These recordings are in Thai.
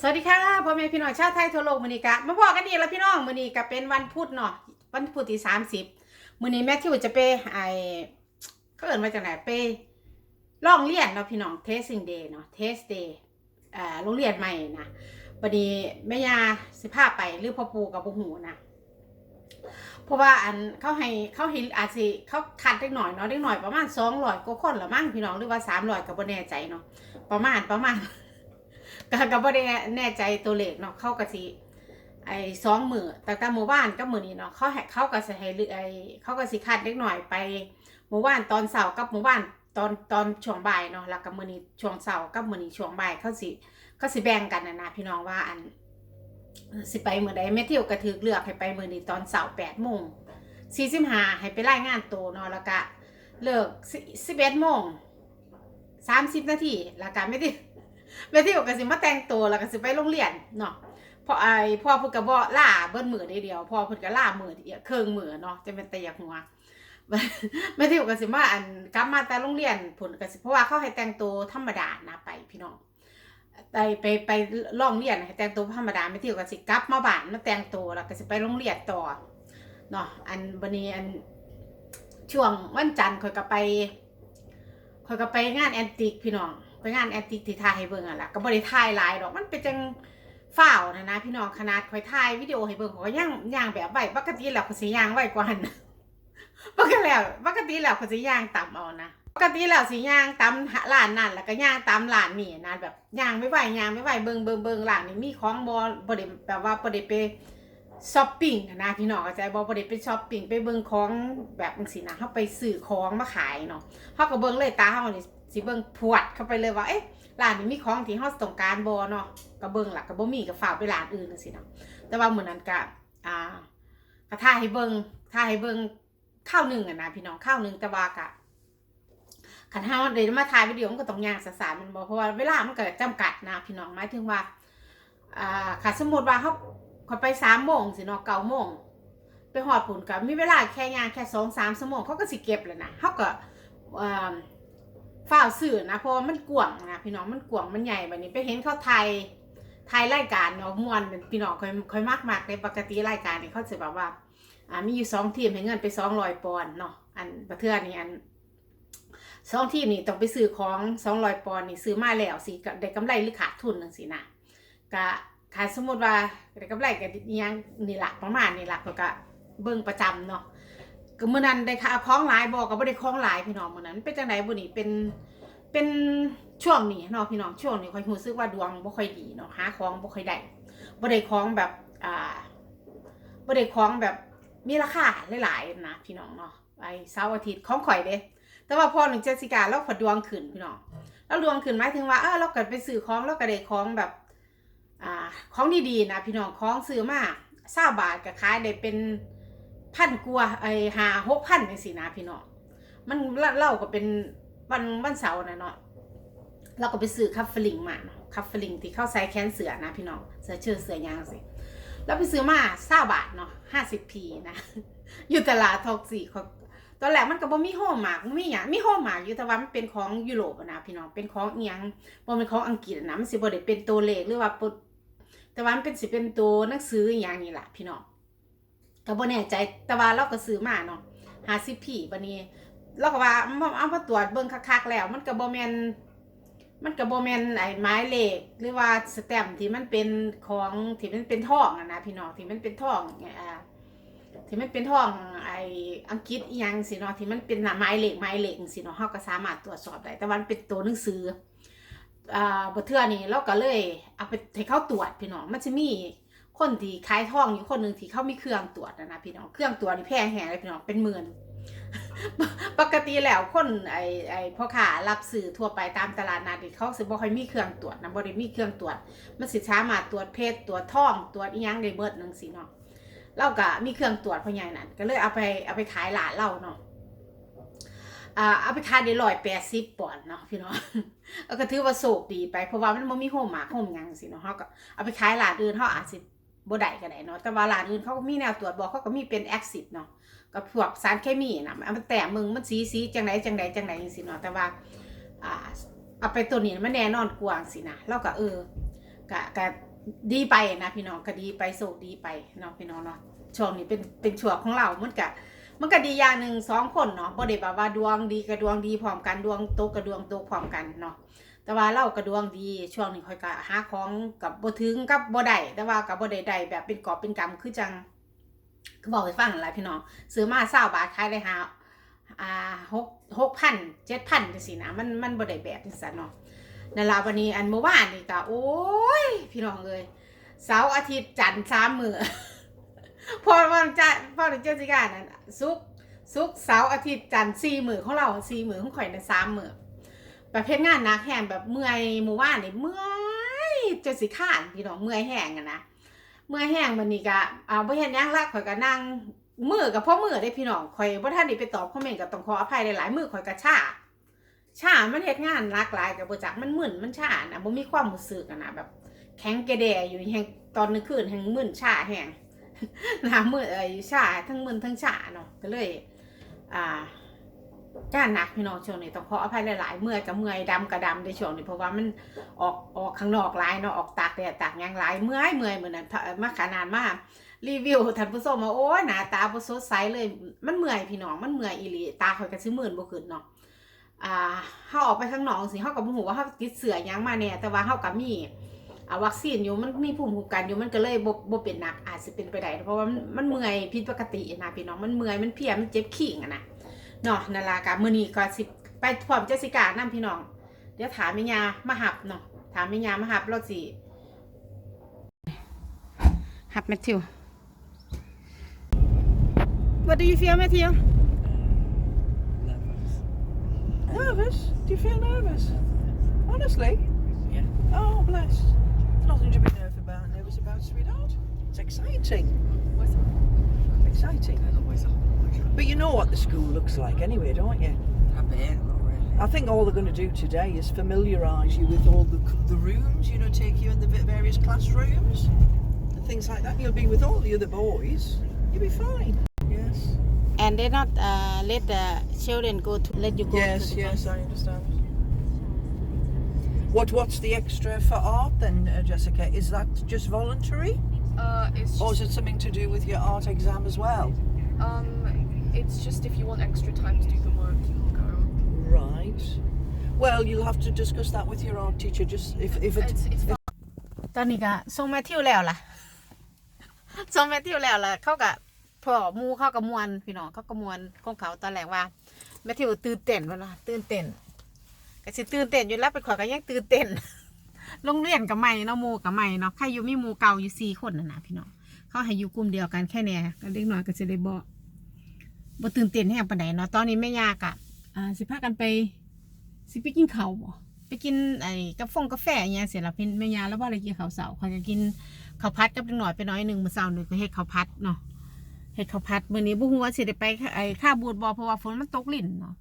สวัสดีค่ะพ่อแม่พี่น้องชาวไทยทั่วโลกมือนี้กะมาบอกกันอีกแล้วพี่น้องมือนี้กะเป็นวันพุธเนาะวันพุธที่สามสิบมือนี้แม่ทิวจะไปไอเขาเอินมาจากไหนไปลองเรียนเนาะพี่น้อง testing day เนาะ test day อ่าโรงเรียนใหม่นะวันนี้แม่ยาสิพาไปหรือพ่อปูกับพ่อหูนะเพราะว่าอันเขาให้เขาให้อาจสิเขาคัดเล็กหน่อยเนาะเล็กหน่อยประมาณสองร้อยกว่าคนละมั้งพี่น้องหรือว่าสามร้อยก็บ่แน่ใจเนาะประมาณประมาณ ก็ก็บ่ได้แน่ใจตัวเลขเนาะเข้าก็สิไอ้สองมือแต่แต่หมู่บ้านก็มือนี้เนาะเขาให้เขาก็สิให้เลือไอ้เขาก็สิคัดเล็กหน่อยไปหมู่บ้านตอนเสาร์กับหมู่บ้านตอนตอนช่วงบ่ายเนาะแล้วก็มื้อนี้ช่วงเสาร์กับมือนี้ช่วงบ่ายเขาสิเขาสิแบ่งกันนะนะพี่น้องว่าอันสิไปมื้อใดแม่เที่ยวก็ถือเลือกให้ไปมือนี้ตอนเสาร์8โมง45ให้ไปรายงานโตเนาะแล้วก็เลิก11โมง30นาทีแล้วก็ไม่ได้ แม่ที่บอกก็สิมาแต่งตัวแล้วก็สิไปโรงเรียนเนาะพอไอ้พ่อเพิ่นก็บ่ล่าเบิ้นมือได้เดียวพ่อเพิ่นก็ล่ามือเดียวเครื่องมือเนาะจะเป็นต่อยกหัวแม่ที่บอกก็สิมาอันกลับมาแต่โรงเรียนผลก็สิเพราะว่าเขาให้แต่งตัวธรรมดานะไปพี่น้องไปไปไปลองเรียนให้แต่งตัวธรรมดาแม่ที่บอกก็สิกลับมาบ้านมาแต่งตัวแล้วก็สิไปโรงเรียนต่อเนาะอันบันี้อันช่วงวันจันทร์ข่อยก็ไปข่อยก็ไปงานแอนติกพี่น้อง ไปงานแอนติทายให้เบิ่งอะล่ะก็บ่ได้ถ่ายหลายดอกมันเป็นจังฝ้าวนะนะพี่น้องขนาดคอยถ่ายวิดีโอให้เบิ่งเขาก็ย่างย่างแบบไว้ปกติแล้วเขาสิย่างไว้กว่านั้นปกติแล้วปกติแล้วเขาสิย่างต่ำเอานะปกติแล้วสิย่างตามร้านนั่นแล้วก็ย่างตามร้านนี่นะแบบย่างไม่ไหวย่างไม่ไหวเบิ่งเบิ่งเบิ่งร้านนี้มีของบ่บ่ได้แบบว่าบ่ได้ไปช้อปปิ้งนะพี่น้องเข้าใจบ่บ่ได้ไปช้อปปิ้งไปเบิ่งของแบบจังซี่นะเฮาไปซื้อของมาขายเนาะเฮาก็เบิ่งเลยตาเฮานี่ สิเบิ่งพวดเข้าไปเลยว่าเอ๊ะร้านนี้มีของที่เฮาต้องการบ่เนาะก็เบิ่งล่ะก็บ่มีก็ฝากไปร้านอื่นจังซี่เนาะแต่ว่ามื้อนั้นก็อ่าก็ถ่ายให้เบิ่งถ่ายให้เบิ่งข้าวหนึงอะนะพี่น้องข้าวหนึงแต่ว่าก็คันเฮาได้มาถ่ายวิดีโอมันก็ต้องย่างสาๆมันบ่เพราะว่าเวลามันก็จำกัดนะพี่น้องหมายถึงว่าอ่าค่ะสมมุติว่าเฮาเขาไป3โมงสิเนาะ9โมงไปฮอดพุ่นก็มีเวลาแค่ย่างแค่2 3ชั่วโมงเขาก็สิเก็บแล้วนะเฮาก็อ่า ฝ้าสื่อนะเพราะว่ามันกว่างนะพี่น้องมันกว่างมันใหญ่แบบนี้ไปเห็นเขาไทยไทยรายการเนาะมวนพี่น้องค่อยค่อยมากมากในปกติรายการนี่เขาจะแบบว่าอ่ามีอยู่สองทีมให้เงินไปสองร้อยปอนด์เนาะอันประเทือนี่อันสองทีมนี่ต้องไปซื้อของสองร้อยปอนด์นี่ซื้อมาแล้วสิได้กำไรหรือขาดทุนนั่นสินะก็ขาสมมติว่าได้กำไรก็อิหยังนี่หละประมาณนี่หละเขาก็เบิ่งประจำเนาะ ก็เมื่อนั้นได้ค่ะคล้องหลายบอกก็บ่ได้คล้องหลายพี่น้องเมื่อนั้น เป็นจังไดบ่นี่เป็นเป็นช่วงนี้เนาะพี่น้องช่วงนี้ค่อยรู้สึกว่าดวงบ่ค่อยดีเนาะหาของบ่ค่อยได้บ่ได้ของแบบอ่าบ่ได้ของแบบมีราคาหลายๆนะพี่น้องเนาะไอ้เสาร์อาทิตย์ของข่อยเด้แต่ว่าพอหนึ่งเจสิกาเราพอดวงขึ้นพี่น้องแล้วดวงขึ้นหมายถึงว่าเออเราเกิดไปซื้อของเราก็ได้ของแบบอ่าของดีๆนะพี่น้องของซื้อมา20บาทก็ขายได้เป็น พันกว่าไอ้หาหกพันจังซี่นะพี่น้องมันเล่าก็เป็นวันวันเสาร์นะเนาะเราก็ไปซื้อคัฟเฟลิงมาเนาะคัฟเฟลิงที่เข้าใส่แขนเสือนะพี่น้องเสือเชื่อเสือยางสิแล้วไปซื้อมาเศร้าบาทเนาะห้าสิบพีนะ อยู่ตลาดทอกสี่เขาตอนแรกมันก็บ่มีโฮมมากมีหยังมีโฮมมากอยู่แต่ว่ามันเป็นของยุโรปนะพี่น้องเป็นของเอียงบ่เป็นของอังกฤษอะนะมันสิบ่ได้เป็นตัวเลขหรือว่าปดแต่ว่ามันเป็นสิเป็นตัวหนังสืออย่างนี้ล่ะพี่น้อง ก็บ่แน่ใจแต่ว่าเราก็ซื้อมาเนาะหาสิพี่บัดนี้ เราก็ว่าเอามาตรวจเบิ่งคักๆแล้ว มันก็บ่แม่นมันก็บ่แม่นไอ้ไม้เหลขหรือว่าสแตมที่มันเป็นของที่มันเป็นทองอะนะพี่น้องที่มันเป็นทองอ่าที่มันเป็นทองไอ้อังกฤษอีหยังสิเนาะที่มันเป็นน้าไม้เหลขไม้เหลขสิเนาะเฮาก็สามารถตรวจสอบได้แต่วันเป็นตัวหนังสืออ่าบ่เทื่อนี้เราก็เลยเอาไปให้เขาตรวจพี่น้องมันจะมี คนที่ขายทองอยู่คนหนึ่งที่เขามีเครื่องตรวจนะนะพี่น้อง เครื่องตรวจนี่แพงแหงเลยพี่น้องเป็นหมื่น ปกติแล้วคนไอไอพ่อค้ารับสื่อทั่วไปตามตลาดนัดนี่เขาสิบ่ค่อยมีเครื่องตรวจนะบ่ได้มีเครื่องตรวจ มันสิสามารถตรวจเพศตรวจท้องตรวจอีหยังได้เบิดจังซี่เนาะเราก็มีเครื่องตรวจพ่อใหญ่นั่นก็เลยเอาไปเอาไปขายหลานเราเนาะอ่าเอาไปขายได้180ปอนด์เนาะพี่น้องก็ถือว่าโชคดีไปเพราะว่ามันบ่มีโฮมมาร์คโฮมหยังสิเนาะเฮาก็เอาไปขายหลานอื่นเฮาอาจสิ บ่ได้ก็ได้เนาะแต่ว่าร้านอื่นเขาก็มีแนวตรวจบอกเขาก็มีเป็นแอคซิเนาะกับพวกสารเคมีนะมันแต่มึงมันสีสีจังไดจังไดจังไดจังซี่เนาะแต่ว่าอ่าเอาไปตัวนี้มันแน่นอนกว่าสินะเราก็เออกะกะดีไปนะพี่น้องก็ดีไปโศกดีไปเนาะพี่น้องเนาะช่วงนี้เป็นเป็นช่วงของเรามันกะมันก็ดีอย่างหนึ่งสองคนเนาะบ่ได้แบบว่าดวงดีกับดวงดีพร้อมกันดวงตกกับดวงตกพร้อมกันเนาะ แต่ว่าเราก็ดวงดีช่วงนี้ค่อยก็หาของกับบ่ถึงกับบ่ได้แต่ว่ากับบ่ได้ได้แบบเป็นกอบเป็นกำคือจังก็บอกให้ฟังหละพี่น้องซื้อมา20บาทขายได้หาอ่า6 6,000 7,000จังซี่นะมันมันบ่ได้แบบจังซั่นเนาะนั่นละวันนี้อันเมื่อวานนี่ก็โอ้ย พี่น้องเอ้ยเสาร์อาทิตย์จันทร์สามมือพอวันจันทร์พอถึงเจ้าสิกานั่นสุกร์สุกเสาร์อาทิตย์จันทร์สี่มือของเราสี่มือของข่อยในะสามมือ ประเภทงานนักแห้งแบบเมื่อยเมื่อวานนี่เมื่อยจะสิข้านพี่น้องเมื่อยแห้งอะนะเมื่อยแห้งมันนี่ก็เอาบ่เห็นหยังละข่อยก็นั่งมือกับพ่อมือได้พี่น้องข่อยบ่ทันได้ไปตอบคอมเมนต์ก็ต้องขออภัยหลายๆมือข่อยก็ช้าชามันเฮ็ดงานหลากหลายกับบ่จักมันมึนมันชานะบ่มีความรู้สึกอะนะแบบ แข็งกระแดอยู่แฮงตอนกลางคืนแฮงมึนชาแฮงหน้ามือเอ้ยชาทั้งมึนทั้งชาเนาะก็เลย อ่า การหนักพี่น้องช่วงนี้ต้องขออภัยหลายๆเมื่อยกับเมื่อยดำกับดำในช่วงนี้เพราะว่ามันออกออกข้างนอกหลายเนาะออกตากแดดตากยังหลายเมื่อยเมื่อยเหมือนนั้นมาขนาดมากรีวิวท่านผู้ชมมาโอ้ยหนาตาบ่สดใสเลยมันเมื่อยพี่น้องมันเมื่อยอีหลีตาข่อยก็สิมื่นบ่ขึ้นเนาะอ่าเฮาออกไปข้างนอกสิเฮาก็บ่ฮู้ว่าเฮาติดเชื้อยังมาแน่แต่ว่าเฮาก็มีอาวัคซีนอยู่มันมีภูมิคุ้มกันอยู่มันก็เลยบ่บ่เป็นหนักอาจสิเป็นไปได้เพราะว่ามันเมื่อยผิดปกตินะพี่น้องมันเมื่อยมันเพียมันเจ็บขิงอะนะ เนาะนั่นล่ะก็มื้อนี้ก็สิไปพร้อมเจสสิกานํพี่น้อง เดี๋ยวถามแม่ยามาหับเนาะถามแม่ยามาหับเราสิหับแมทธิว What do you feel Matthew Nervous? Do you feel nervous? Honestly? Yeah. Oh, bless. Nothing to be nervous about. Nervous about, sweetheart. It's exciting. Exciting. But you know what the school looks like anyway, don't you? I think all they're going to do today is familiarise you with all the, the rooms, you know, take you in the various classrooms and things like that. You'll be with all the other boys. You'll be fine. Yes. and they not uh, let the children go to let you go Yes, to the yes, I understand. What What's the extra for art then, uh, Jessica? Is that just voluntary, Uh, it's or is it something to do with your art exam as well? Um, it's just if you want extra time to do the work, you can go. Right. Well, you'll have to discuss that with your art teacher. Just if if it It's, it's fine. ตอนนี้ก็ส่งแมทธิวแล้วล่ะส่งแมทธิวแล้วล่ะ เขากับพ่อหมูเขากับมวนพี่น้องเขากับมวนของเขาตอนแรกว่าแมทธิวตื่นเต้นวะล่ะตื่นเต้นก็สิตื่นเต้นอยู่แล้วไปขอยก็ยังตื่นเต้นโรงเรียนกับใหม่เนาะหมูกับใหม่เนาะใครอยู่มีหมูเก่าอยู่สี่คนน่ะนะพี่น้อง เขาให้อยู่กลุ่มเดียวกันแค่เนี้ยก็เล็กน้อยก็จะได้บ่บ่ตื่นเต้นแห้งปานใดเนาะตอนนี้แม่ยากะอ่าสิพากันไปสิไปกินข้าวบ่ไปกินไอ้กาแฟงกาแฟอย่างเงี้ยเสร็จแล้วเป็นแม่ยาแล้วว่าอะไรกินข้าวเสาเขาจะกินข้าวพัดกับเล็กน่อยไปหน้อยหนึ่งมื้อเช้าหนึ่งก็เฮ็ดข้าวพัดเนาะเฮ็ดข้าวพัดมื้อนี้บ่ฮู้ว่าสิได้ไปไอ้ค่าบูดบ่เพราะว่าฝนมันตกลิ่นเนาะ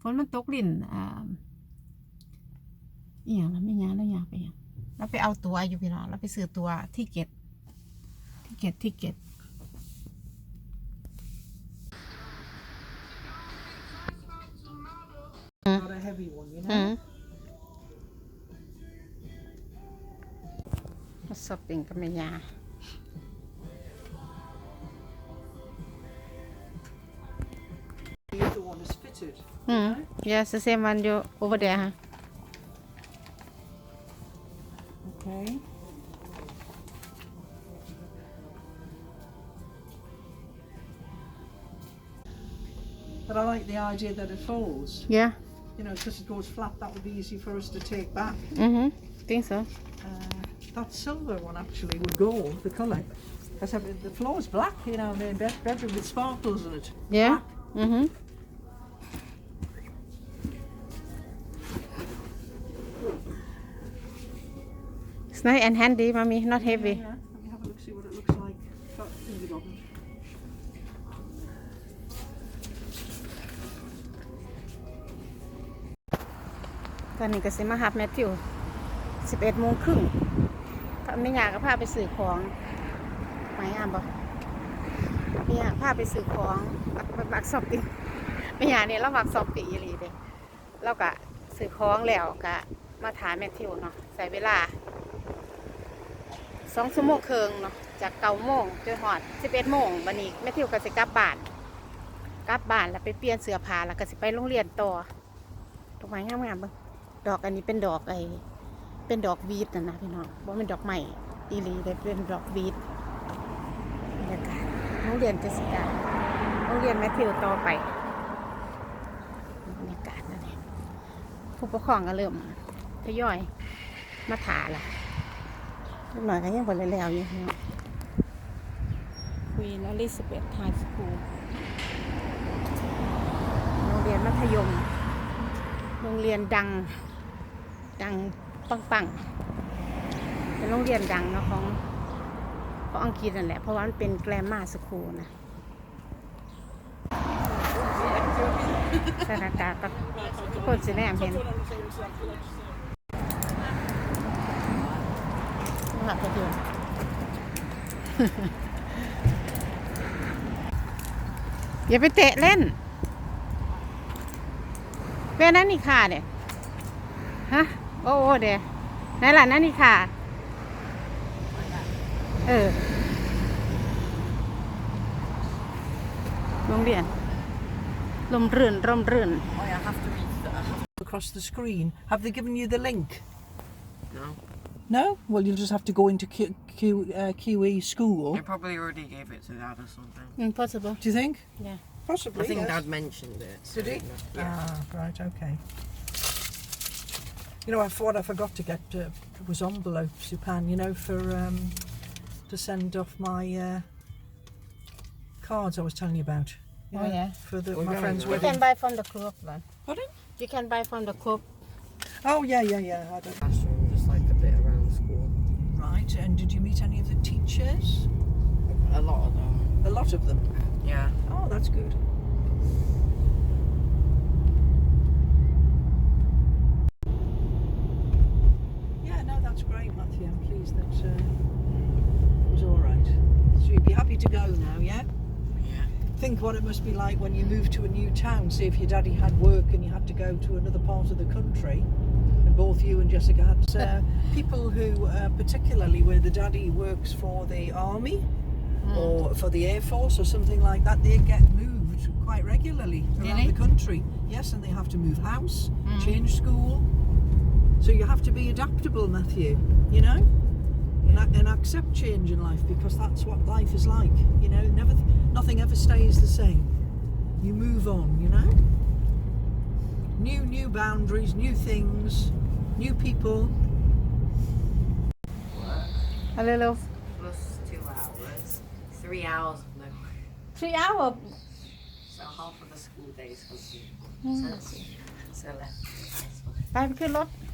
ฝนมันตกลิ่นอ่าอีหยังล่ะแม่ยาแล้วอยางไปหยังเราไปเอาตัวอยู่พี่น้องเราไปซื้อตัวที่เก็ต เก็ตที่เก็ต not a heavy one, you อื know. มมาช้อปปิ้งกับแม่ยา The other one is fitted. Mm. Yes, the same one you over there. Huh? Idea that it folds. Yeah. You know, because it goes flat, that would be easy for us to take back. Mm-hmm. Think so. Uh, that silver one actually would go, the colour. Because the floor is black, you know, the bed- bedroom with sparkles in it. Yeah. Mm-hmm. It's nice and handy, mommy. Not heavy. Yeah, let ตอนนี้ก็สิมาหับแมทธิวสิบเอ็ดโมงครึ่งถ้าไม่อยากก็พาไปสื่อของไม่อ่านบ่ไม่อยากพาไปสื่อของบักบักสอบปีไม่อยากเนี่ยเราบักสอบปีอีหลีเด้เราก็สื่อของแล้วก็มาถามแมทธิวเนาะใส่เวลาสองชั่วโมงครึ่งเนาะจากเก้าโมงจนหอดสิบเอ็ดโมงวันนี้แม่ทิวก็สิกลับบ้านกลับบ้านแล้วไปเปลี่ยนเสื้อผ้าแล้วก็สิไปโรงเรียนต่อดอกไม้งามๆบิ่ง ดอกอันนี้เป็นดอกไอเป็นดอกวีดนะนะพี่น้องว่าเป็นดอกใหม่อีหลีแต่เป็นดอกวีดบรรยากาศโรงเรียนเจสิกาโรงเรียนแมทธิวต่อไปบรรยากาศนั่นเองผู้ปกครองก็เริ่มทยอยมาถาละลูกหน่อยก็ยังบนแล้วๆอยู่เนาะควีนอลิซาเบธไฮสคูลโรงเรียนมัธยม โรงเรียนดัง ดังปังๆเป็นโรงเรียนดังเนาะของของอังกฤษนั่นแหละ เพราะว่ามันเป็นแกรมมาสคูลนะสถานการณ์ปะทุกคนสิแนมเห็นหลับไปดูอย่าไปเตะเล่นเป็นนั่นนี่ค่ะเนี่ย ฮะ โอ้โอ้เดี๋ยวไหนล่ะนั่นนี่ค่ะ เออ โรงเรียนลมรื่นร่มรื่น Oh, I have to read across the screen. Have they given you the link? No. No? Well, you'll just have to go into Q, Q, uh, QE school. I probably already gave it to Dad or something. impossible Do you think? Yeah. Possibly. I think yes. Dad mentioned it. Did he? Yeah. Ah, right, okay. You know, I thought I forgot to get uh, was envelopes, Supan, you know, for um, to send off my uh, cards I was telling you about. You Oh, know, yeah. For the, Oh, my yeah, friend's yeah. you wedding. can buy from the club man Pardon? you can buy from the club Oh, yeah, yeah, yeah. I don't... Classroom, just like a bit around school. Right, and did you meet any of the teachers? A lot of them. A lot of them. Yeah. Oh, that's good. Yeah, no, that's great, Matthew. That uh, it was all right. So you'd be happy to go now, yeah? Yeah. Think what it must be like when you move to a new town. Say if your daddy had work and you had to go to another part of the country, and both you and Jessica had uh, people who, uh, particularly where the daddy works for the army or for the air force or something like that, they get moved quite regularly around Really? the country. Yes, and they have to move house, Mm. change school. So you have to be adaptable, Matthew. You know, and, and accept change in life because that's what life is like. You know, never nothing ever stays the same. You move on. You know, new new boundaries, new things, new people. What? A little. Plus two hours, three hours no. Three hours. So half of the school day is consumed. Mm. So, so left. That's.